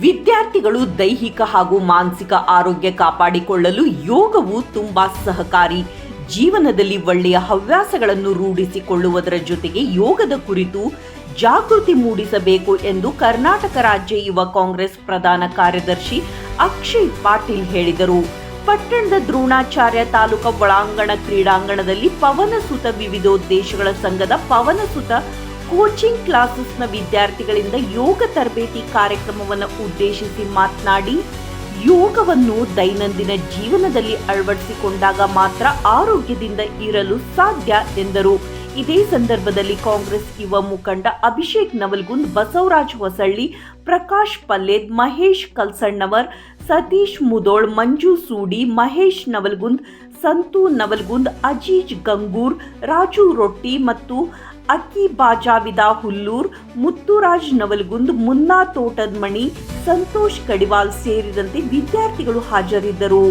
ವಿದ್ಯಾರ್ಥಿಗಳು ದೈಹಿಕ ಹಾಗೂ ಮಾನಸಿಕ ಆರೋಗ್ಯ ಕಾಪಾಡಿಕೊಳ್ಳಲು ಯೋಗವು ತುಂಬಾ ಸಹಕಾರಿ. ಜೀವನದಲ್ಲಿ ಒಳ್ಳೆಯ ಹವ್ಯಾಸಗಳನ್ನು ರೂಢಿಸಿಕೊಳ್ಳುವುದರ ಜೊತೆಗೆ ಯೋಗದ ಕುರಿತು ಜಾಗೃತಿ ಮೂಡಿಸಬೇಕು ಎಂದು ಕರ್ನಾಟಕ ರಾಜ್ಯ ಯುವ ಕಾಂಗ್ರೆಸ್ ಪ್ರಧಾನ ಕಾರ್ಯದರ್ಶಿ ಅಕ್ಷಯ್ ಪಾಟೀಲ್ ಹೇಳಿದರು. ಪಟ್ಟಣದ ದ್ರೋಣಾಚಾರ್ಯ ತಾಲೂಕಾ ಒಳಾಂಗಣ ಕ್ರೀಡಾಂಗಣದಲ್ಲಿ ಪವನಸುತ ವಿವಿಧೋದ್ದೇಶಗಳ ಸಂಘದ ಪವನಸುತ ಕೋಚಿಂಗ್ ಕ್ಲಾಸಸ್ನ ವಿದ್ಯಾರ್ಥಿಗಳಿಂದ ಯೋಗ ತರಬೇತಿ ಕಾರ್ಯಕ್ರಮವನ್ನು ಉದ್ದೇಶಿಸಿ ಮಾತನಾಡಿ, ಯೋಗವನ್ನು ದೈನಂದಿನ ಜೀವನದಲ್ಲಿ ಅಳವಡಿಸಿಕೊಂಡಾಗ ಮಾತ್ರ ಆರೋಗ್ಯದಿಂದ ಇರಲು ಸಾಧ್ಯ ಎಂದರು. ಇದೇ ಸಂದರ್ಭದಲ್ಲಿ ಕಾಂಗ್ರೆಸ್ ಯುವ ಮುಖಂಡ ಅಭಿಷೇಕ್ ನವಲ್ಗುಂದ್ ಬಸವರಾಜ್ ಹೊಸಳ್ಳಿ, ಪ್ರಕಾಶ್ ಪಲ್ಲೇದ್, ಮಹೇಶ್ ಕಲ್ಸಣ್ಣವರ್ ಸತೀಶ್ ಮುದೋಳ್, ಮಂಜು ಸೂಡಿ, ಮಹೇಶ್ ನವಲ್ಗುಂದ್, ಸಂತು ನವಲ್ಗುಂದ್, ಅಜೀಜ್ ಗಂಗೂರ್, ರಾಜು ರೊಟ್ಟಿ ಮತ್ತು ಅಕ್ಕಿ ಬಾಜಾವಿದ ಹುಲ್ಲೂರ್, ಮುತ್ತುರಾಜ್ ನವಲ್ಗುಂದ್, ಮುನ್ನಾ ತೋಟದಮಣಿ, ಸಂತೋಷ್ ಕಡಿವಾಲ್ ಸೇರಿದಂತೆ ವಿದ್ಯಾರ್ಥಿಗಳು ಹಾಜರಿದ್ದರು.